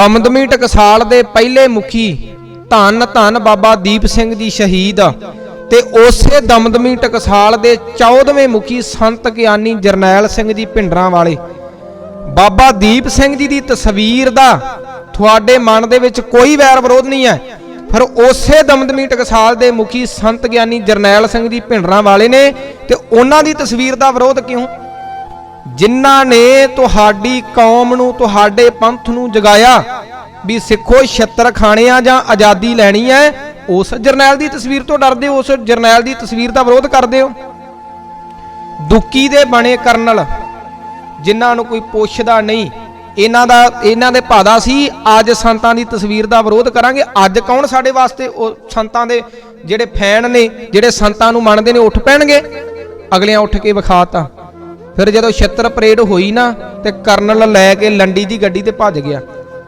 ਦਮਦਮੀ ਟਕਸਾਲ ਦੇ ਪਹਿਲੇ ਮੁਖੀ ਧੰਨ ਧੰਨ ਬਾਬਾ ਦੀਪ ਸਿੰਘ ਜੀ ਸ਼ਹੀਦ ਤੇ ਉਸੇ ਦਮਦਮੀ ਟਕਸਾਲ ਦੇ 14ਵੇਂ ਮੁਖੀ ਸੰਤ ਗਿਆਨੀ ਜਰਨੈਲ ਸਿੰਘ ਜੀ ਭਿੰਡਰਾਂ ਵਾਲੇ। ਬਾਬਾ ਦੀਪ ਸਿੰਘ ਜੀ ਦੀ ਤਸਵੀਰ ਦਾ ਤੁਹਾਡੇ ਮਨ ਦੇ ਵਿੱਚ ਕੋਈ ਵੈਰ ਵਿਰੋਧ ਨਹੀਂ ਹੈ। ਫਿਰ ਉਸੇ ਦਮਦਮੀ ਟਕਸਾਲ ਦੇ ਮੁਖੀ ਸੰਤ ਗਿਆਨੀ ਜਰਨੈਲ ਸਿੰਘ ਜੀ ਭਿੰਡਰਾਂ ਵਾਲੇ ਨੇ ਤੇ ਉਹਨਾਂ ਦੀ ਤਸਵੀਰ ਦਾ ਵਿਰੋਧ ਕਿਉਂ? ਜਿਨ੍ਹਾਂ ਨੇ ਤੁਹਾਡੀ ਕੌਮ ਨੂੰ, ਤੁਹਾਡੇ ਪੰਥ ਨੂੰ ਜਗਾਇਆ ਵੀ ਸਿੱਖੋ ਛੱਤਰ ਖਾਣੇ ਆ ਜਾਂ ਆਜ਼ਾਦੀ ਲੈਣੀ ਹੈ, ਉਸ ਜਰਨੈਲ ਦੀ ਤਸਵੀਰ ਤੋਂ ਡਰਦੇ ਹੋ, ਉਸ ਜਰਨੈਲ ਦੀ ਤਸਵੀਰ ਦਾ ਵਿਰੋਧ ਕਰਦੇ ਹੋ? ਦੁੱਕੀ ਦੇ ਬਣੇ ਕਰਨਲ, ਜਿਨ੍ਹਾਂ ਨੂੰ ਕੋਈ ਪੁੱਛਦਾ ਨਹੀਂ, ਇਹਨਾਂ ਦਾ, ਇਹਨਾਂ ਦੇ ਭਾਦਾ ਸੀ, ਅੱਜ ਸੰਤਾਂ ਦੀ ਤਸਵੀਰ ਦਾ ਵਿਰੋਧ ਕਰਾਂਗੇ। ਅੱਜ ਕੌਣ ਸਾਡੇ ਵਾਸਤੇ ਉਹ ਸੰਤਾਂ ਦੇ ਜਿਹੜੇ ਫੈਨ ਨੇ, ਜਿਹੜੇ ਸੰਤਾਂ ਨੂੰ ਮੰਨਦੇ ਨੇ, ਉੱਠ ਪੈਣਗੇ? ਅਗਲਿਆਂ ਉੱਠ ਕੇ ਵਿਖਾਤਾ। ਫਿਰ ਜਦੋਂ ਛਿੱਤਰ ਪਰੇਡ ਹੋਈ ਨਾ ਤੇ ਕਰਨਲ ਲੈ ਕੇ ਲੰਡੀ ਦੀ ਗੱਡੀ ਤੇ ਭੱਜ ਗਿਆ।